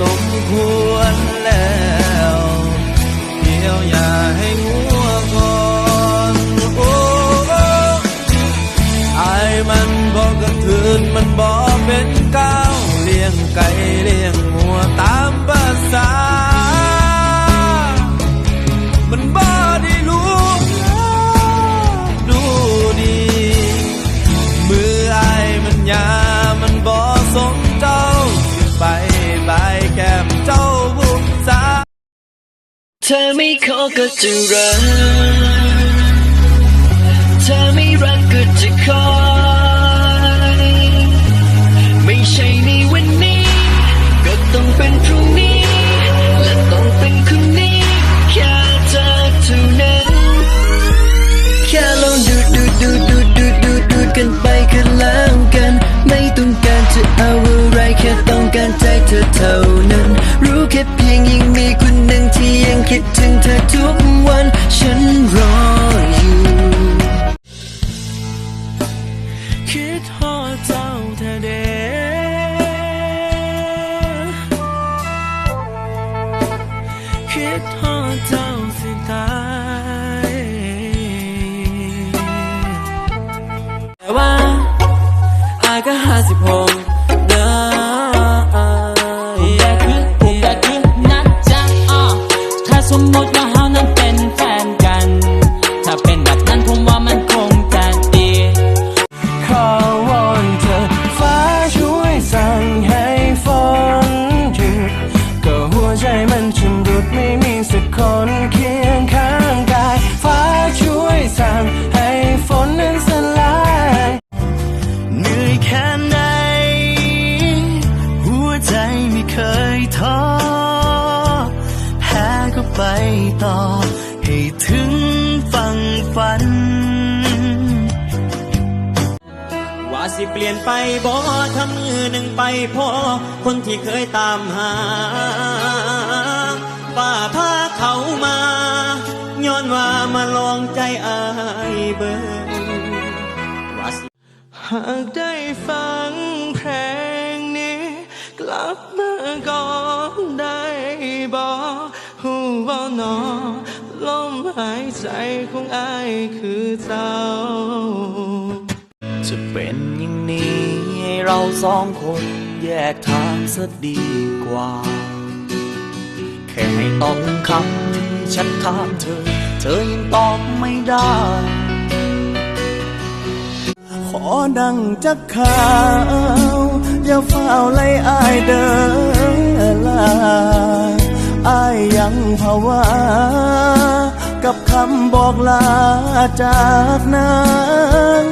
สมควรแล้วเดียวอย่าให้งัวกอนโอ้ไอมันบอกกระถืนมันบอกเป็นก้าวเลี้ยงไก่เลี้ย เธอไม่ขอก็จะรัก แต่ว่าอายก็ห้าสิบหกนะแต่คือแต่คือนะจ๊ะอะถ้าสมมติว่าเฮานั้นเป็นแฟนกัน ถ้าเป็นแบบนั้นผมว่ามันคงจะดีขอวอนเธอฟ้าช่วยสั่งให้ฝนหยุดก็หัวใจมันชำรุดไม่มีสักคนเคียงข้าง ไปต่อ ให้ถึงฝั่งฝัน ว่าสิเปลี่ยนไปบ่ทำมือหนึ่งไปพอคนที่เคยตามหาป่าพาเขามาย้อนว่ามาลองใจอายเบิ่งว่าสิหากได้ฟังเพลงนี้ กลับมาก่อน นอลมหายใจของอายคือเจ้า จะเป็นอย่างนี้ให้เราสองคนแยกทางซะดีกว่า แค่ให้ตอบคำฉันถามเธอ เธอยังตอบไม่ได้ ขอดังจักขาว อย่าเฝ้าไล่อายเดินลา อายยังภาวะกับคำบอกลาจากนั้น